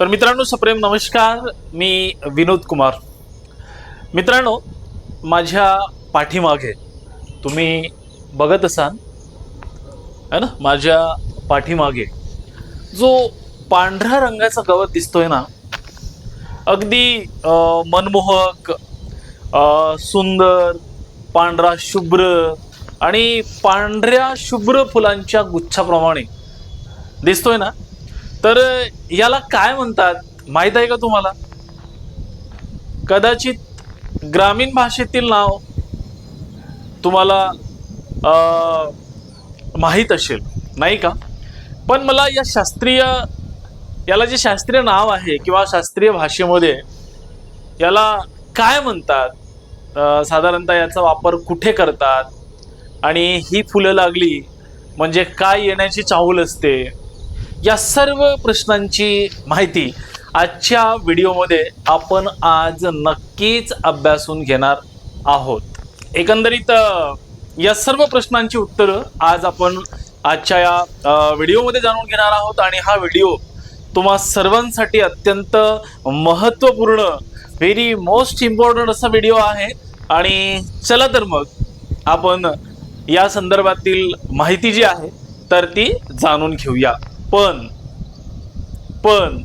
तर मित्रांनो सप्रेम नमस्कार. मी विनोद कुमार. मित्रांनो माझ्या पाठीमागे तुम्ही बघत असाल है ना? माझ्या पाठीमागे जो पांढऱ्या रंगाचा गवत दिसतोय ना अगदी मनमोहक सुंदर पांढरा शुभ्र आणि पांढऱ्या शुभ्र फुलांच्या गुच्छाप्रमाणे दिसतोय ना तर याला काय म्हणतात? माहीत आहे का तुम्हाला? कदाचित ग्रामीण भाषेतील नाव तुम्हाला माहीत असेल नाही का? पण मला या शास्त्रीय याला जे शास्त्रीय नाव आहे किंवा शास्त्रीय भाषेमध्ये याला काय म्हणतात? साधारणतः याचा वापर कुठे करतात? आणि ही फुलं लागली म्हणजे काय येण्याची चाहूल असते? या सर्व प्रश्नांची माहिती आजच्या व्हिडिओमध्ये आपण आज नक्कीच अभ्यासून घेणार आहोत. एकंदरीत या सर्व प्रश्नांची उत्तरं आज आपण आजच्या या व्हिडिओमध्ये जाणून घेणार आहोत आणि हा व्हिडिओ तुम्हा सर्वांसाठी अत्यंत महत्त्वपूर्ण व्हेरी मोस्ट इम्पॉर्टंट असा व्हिडिओ आहे. आणि चला तर मग आपण या संदर्भातील माहिती जी आहे तर ती जाणून घेऊया. पण पण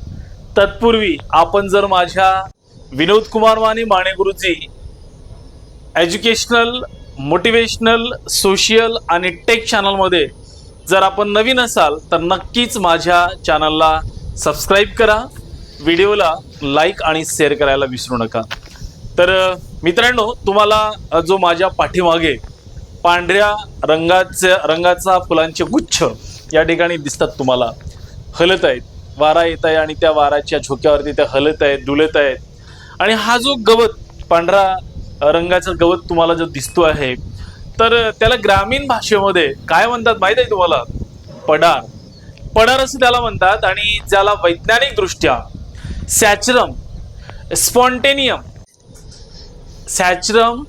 तत्पूर्वी आपण जर माझ्या विनोद Kumar Wani Mane Guruji educational motivational social आणि टेक चॅनलमध्ये जर आपण नवीन असाल तर नक्कीच माझ्या चॅनलला सबस्क्राईब करा. व्हिडिओला लाईक आणि शेअर करायला विसरू नका. तर मित्रांनो तुम्हाला जो माझ्या पाठीमागे पांढऱ्या रंगाचे रंगाचा फुलांचे गुच्छ या ठिकाणी दिसतात तुम्हाला. हलत आहेत. वारा येत आहे आणि त्या वाराच्या झोक्यावरती त्या हलत आहेत डुलत आहेत. आणि हा जो गवत पांढरा रंगाचा गवत तुम्हाला जो दिसतो आहे तर त्याला ग्रामीण भाषेमध्ये काय म्हणतात माहीत आहे तुम्हाला? पडार. पडार असं त्याला म्हणतात आणि ज्याला वैज्ञानिक दृष्ट्या सॅचरम स्पॉन्टेनियम सॅचरम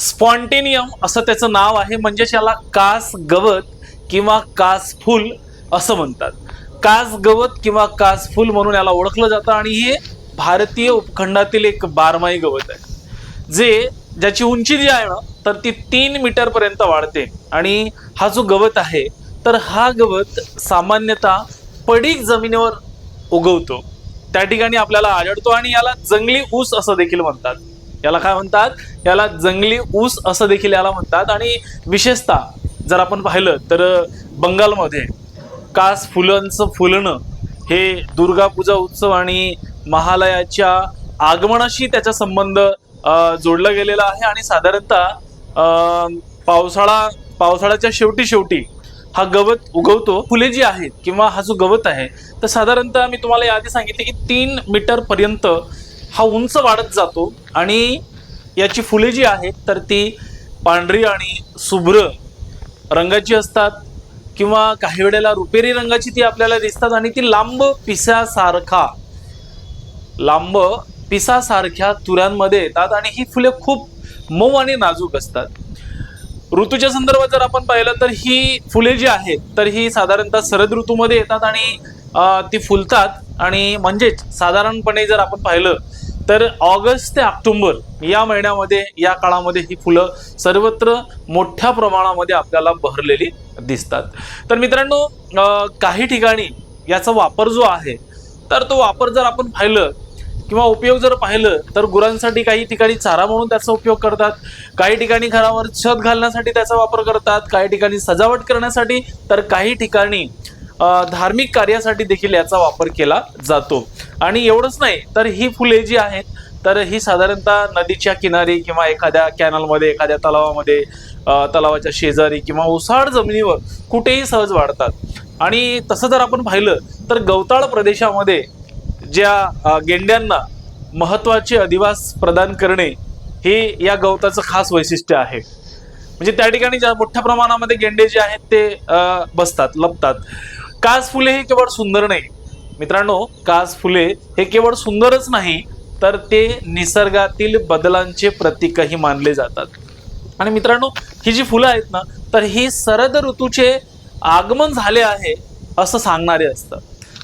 स्पॉन्टेनियम असं त्याचं नाव आहे. म्हणजे त्याला कास गवत किंवा कास फुल असं म्हणतात. कास गवत किंवा कास फुल म्हणून याला ओळखलं जातं आणि हे भारतीय उपखंडातील एक बारमाही गवत आहे. जे ज्याची उंची जी आहे ना तर ती तीन मीटर पर्यंत वाढते. आणि हा जो गवत आहे तर हा गवत सामान्यतः पडीक जमिनीवर उगवतो. त्या ठिकाणी आपल्याला आढळतो आणि याला जंगली ऊस असं देखील म्हणतात. याला काय म्हणतात? याला जंगली ऊस असं देखील याला म्हणतात. आणि विशेषतः जर आपण पाहिलं तर बंगालमध्ये कास फुलांचं फुलणं हे दुर्गा पूजा उत्सव आणि महालयाच्या आगमनाशी त्याचा संबंध जोडला गेलेला आहे आणि साधारणतः पावसाळा पावसाळ्याच्या शेवटी शेवटी हा गवत उगवतो. फुले जी आहेत किंवा हा जो गवत आहे तर साधारणतः मी तुम्हाला याआधी सांगितले की तीन मीटरपर्यंत हा उंच वाढत जातो आणि याची फुले जी आहेत तर ती पांढरी आणि शुभ्र रंगाची असतात किंवा काही वेळेला रुपेरी रंगाची ती आपल्याला दिसतात आणि ती लांब पिसासारखा लांब पिसासारख्या तुऱ्यांमध्ये येतात आणि ही फुले खूप मऊ आणि नाजूक असतात. ऋतूच्या संदर्भात जर आपण पाहिलं तर ही फुले जी आहेत तर ही साधारणतः शरद ऋतूमध्ये येतात आणि ती फुलतात. आणि म्हणजेच साधारणपणे जर आपण पाहिलं तर ऑगस्ट ते ऑक्टोबर या महिन्यामध्ये या काळामध्ये ही फुलं सर्वत्र मोठ्या प्रमाणामध्ये आपल्याला बहरलेली दिसतात. तर मित्रांनो काही ठिकाणी याचा वापर जो आहे तर तो वापर जर आपण पाहिलं किंवा उपयोग जर पाहिलं तर गुरांसाठी काही ठिकाणी चारा म्हणून त्याचा उपयोग करतात काही ठिकाणी घरावर छत घालण्यासाठी त्याचा वापर करतात काही ठिकाणी सजावट करण्यासाठी तर काही ठिकाणी धार्मिक कार्यासाठी देखील याचा वापर केला जातो. आणि एवढंच नाही तर ही फुले जी आहेत तर ही साधारणतः नदीच्या किनारी किंवा एखाद्या कॅनलमध्ये एखाद्या तलावामध्ये तलावाच्या शेजारी किंवा ओसाड जमिनीवर कुठेही सहज वाढतात. आणि तसं जर आपण पाहिलं तर गवताळ प्रदेशामध्ये ज्या गेंड्यांना महत्त्वाचे अधिवास प्रदान करणे हे या गवताचं खास वैशिष्ट्य आहे. म्हणजे त्या ठिकाणी ज्या मोठ्या प्रमाणामध्ये गेंडे जे आहेत ते बसतात लपतात. कास फुले ही केवळ सुंदर नाही मित्रांनो कास फुले हे केवळ सुंदरच नाही तर ते निसर्गातील बदलांचे प्रतीकही मानले जातात. आणि मित्रांनो ही जी फुलं आहेत ना तर ही शरद ऋतूचे आगमन झाले आहे असं सांगणारे असतं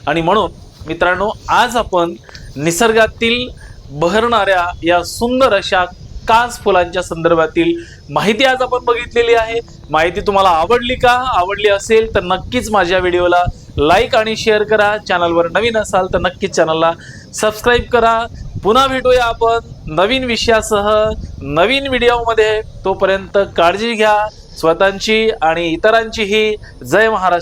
आणि म्हणून मित्रांनो आज आपण निसर्गातील बहरणाऱ्या या सुंदर अशा कास फुलांच्या संदर्भातील माहिती आज आपण बघितलेली आहे. माहिती तुम्हाला आवडली का? आवडली असेल तर नक्कीच माझ्या व्हिडिओला लाईक आणि शेअर करा. चॅनलवर नवीन असाल तर नक्कीच चॅनलला सबस्क्राईब करा. पुन्हा भेटूया आपण नवीन विषयासह नवीन व्हिडिओमध्ये. तोपर्यंत काळजी घ्या. स्वतःची आणि इतरांचीही. जय महाराष्ट्र.